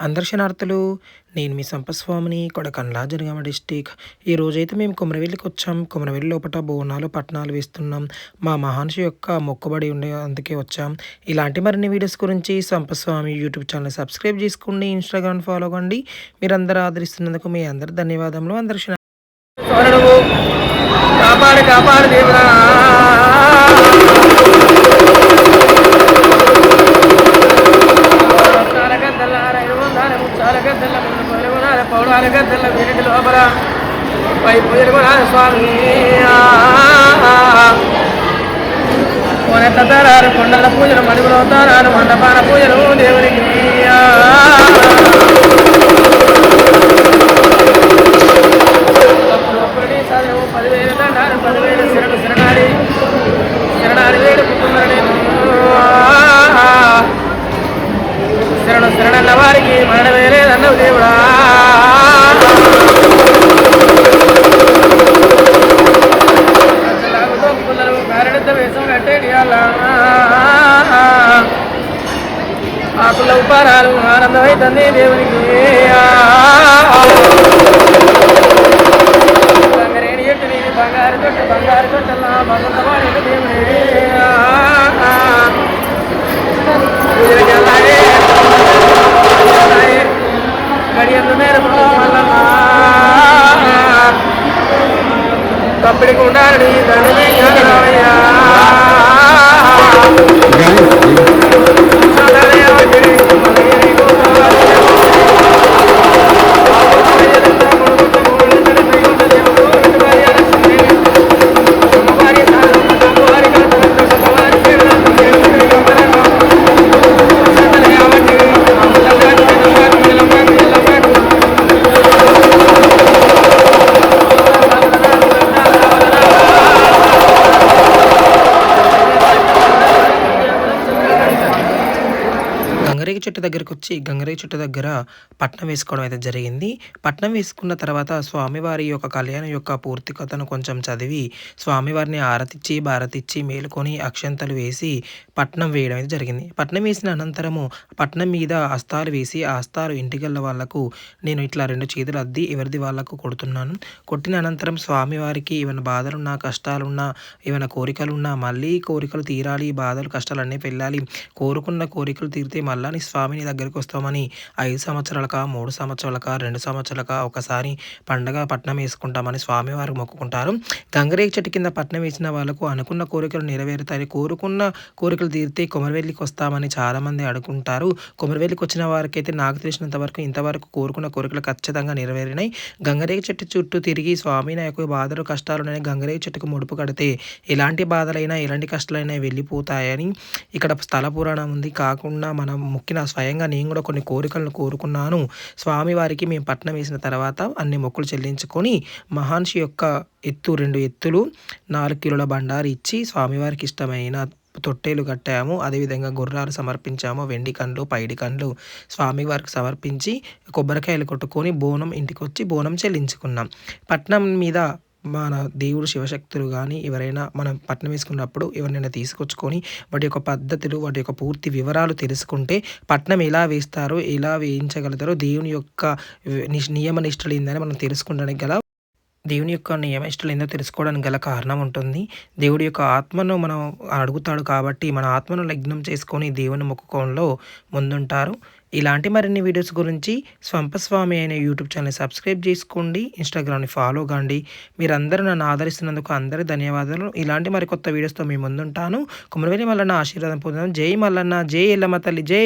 అందర్శనార్థులు నేను మీ సంపస్వామిని కొడకండ్లా జనగామ డిస్టిక్. ఈ రోజైతే మేము కుమరవెల్లికి వచ్చాం. కుమరవెల్లి లోపల బోనాలు పట్టణాలు వేస్తున్నాం. మా మహాంషి యొక్క మొక్కుబడి ఉండే అందుకే వచ్చాం. ఇలాంటి మరిన్ని వీడియోస్ గురించి సంపస్వామి యూట్యూబ్ ఛానల్ సబ్స్క్రైబ్ చేసుకోండి ఇన్స్టాగ్రామ్ ఫాలో కండి మీరందరూ ఆదరిస్తున్నందుకు మీ అందరి ధన్యవాదములు. అందర్శన కాపాడు కాపాడు దేవుడా. పౌడాల గద్దల వీరికి లోపల పై పూజలు కూడా స్వామి కొనెత్తారు కొండల పూజలు మడుగులు అవుతారు మండపాన పూజలు దేవునికి ఆకుల ఉపారాలు ఆనందమైతుంది దేవునికి. బంగారేణి ఎట్టుని బంగారు తొట్టు బంగారు తొట్టల్లా భగవంత దేవుని. పూజలకి ఉండాలని దండమే చెట్టు దగ్గరికి వచ్చి గంగరేగి చెట్టు దగ్గర పట్నం వేసుకోవడం అయితే జరిగింది. పట్నం వేసుకున్న తర్వాత స్వామివారి యొక్క కళ్యాణం యొక్క పూర్తి కథను కొంచెం చదివి స్వామివారిని ఆరతిచ్చి భారతిచ్చి మేలుకొని అక్షంతలు వేసి పట్నం వేయడం అయితే జరిగింది. పట్నం వేసిన అనంతరము పట్నం మీద అస్తాలు వేసి ఆ అస్తాలు ఇంటికెళ్ళ వాళ్ళకు నేను ఇట్లా రెండు చేతులు అద్ది ఎవరిది వాళ్ళకు కొడుతున్నాను. కొట్టిన అనంతరం స్వామివారికి ఏమైనా బాధలున్నా కష్టాలున్నా ఏమైనా కోరికలున్నా మళ్ళీ కోరికలు తీరాలి బాధలు కష్టాలు అన్నీ వెళ్ళాలి. కోరుకున్న కోరికలు తీరితే మళ్ళా నీ స్వామిని దగ్గరికి వస్తామని ఐదు సంవత్సరాలక మూడు సంవత్సరాలక రెండు సంవత్సరాలక ఒకసారి పండగ పట్నం వేసుకుంటామని స్వామివారు మొక్కుకుంటారు. గంగరేగి చెట్టు కింద పట్నం వేసిన వాళ్ళకు అనుకున్న కోరికలు నెరవేరుతాయి కోరుకున్న కోరికలు తీరితే కొమరవెల్లికి వస్తామని చాలామంది అడుగుంటారు. కొమరవెల్లికి వచ్చిన వారికైతే నాకు తెలిసినంత వరకు ఇంతవరకు కోరుకున్న కోరికలు ఖచ్చితంగా నెరవేరినాయి. గంగరేగి చెట్టు చుట్టూ తిరిగి స్వామి నాకు బాధలు కష్టాలు ఉన్నాయి గంగరేగి చెట్టుకు ముడుపు కడితే ఎలాంటి బాధలైనా ఎలాంటి కష్టాలైనా వెళ్ళిపోతాయని ఇక్కడ స్థల పురాణం ఉంది. కాకుండా మనం మొక్కిన స్వయంగా నేను కూడా కొన్ని కోరికలను కోరుకున్నాను. స్వామివారికి మేము పట్నం వేసిన తర్వాత అన్ని మొక్కులు చెల్లించుకొని మహాన్షి యొక్క ఎత్తు రెండు ఎత్తులు నాలుగు కిలోల బండారు ఇచ్చి స్వామివారికి ఇష్టమైన తొట్టేలు కట్టాము. అదేవిధంగా గుర్రాలు సమర్పించాము. వెండి కండ్లు పైడి కండ్లు స్వామివారికి సమర్పించి కొబ్బరికాయలు కొట్టుకొని బోనం ఇంటికి వచ్చి బోనం చెల్లించుకున్నాం. పట్నం మీద మన దేవుడు శివశక్తులు కానీ ఎవరైనా మనం పట్నం వేసుకున్నప్పుడు ఎవరినైనా తీసుకొచ్చుకొని వాటి యొక్క పద్ధతులు వాటి యొక్క పూర్తి వివరాలు తెలుసుకుంటే పట్నం ఎలా వేస్తారో ఎలా వేయించగలుగుతారో దేవుని యొక్క నియమ నిష్టలు ఏందని మనం తెలుసుకోవడానికి గల దేవుని యొక్క నియమిష్టలు ఏందో తెలుసుకోవడానికి గల కారణం ఉంటుంది. దేవుడి యొక్క ఆత్మను మనం అడుగుతాడు కాబట్టి మన ఆత్మను లగ్నం చేసుకొని దేవుని మొక్కుకోవడంలో ముందుంటారు. ఇలాంటి మరిన్ని వీడియోస్ గురించి స్వంపస్వామి అనే యూట్యూబ్ ఛానల్ సబ్స్క్రైబ్ చేసుకోండి ఇన్స్టాగ్రామ్ని ఫాలో కాండి. మీరందరూ నన్ను ఆదరిస్తున్నందుకు అందరి ధన్యవాదాలు. ఇలాంటి మరి కొత్త వీడియోస్తో మీ ముందుంటాను. కుమరవేలి మల్లన్న ఆశీర్వాదం పొందాం జై మల్లన్న జై ఎల్లమ్మ తల్లి జై!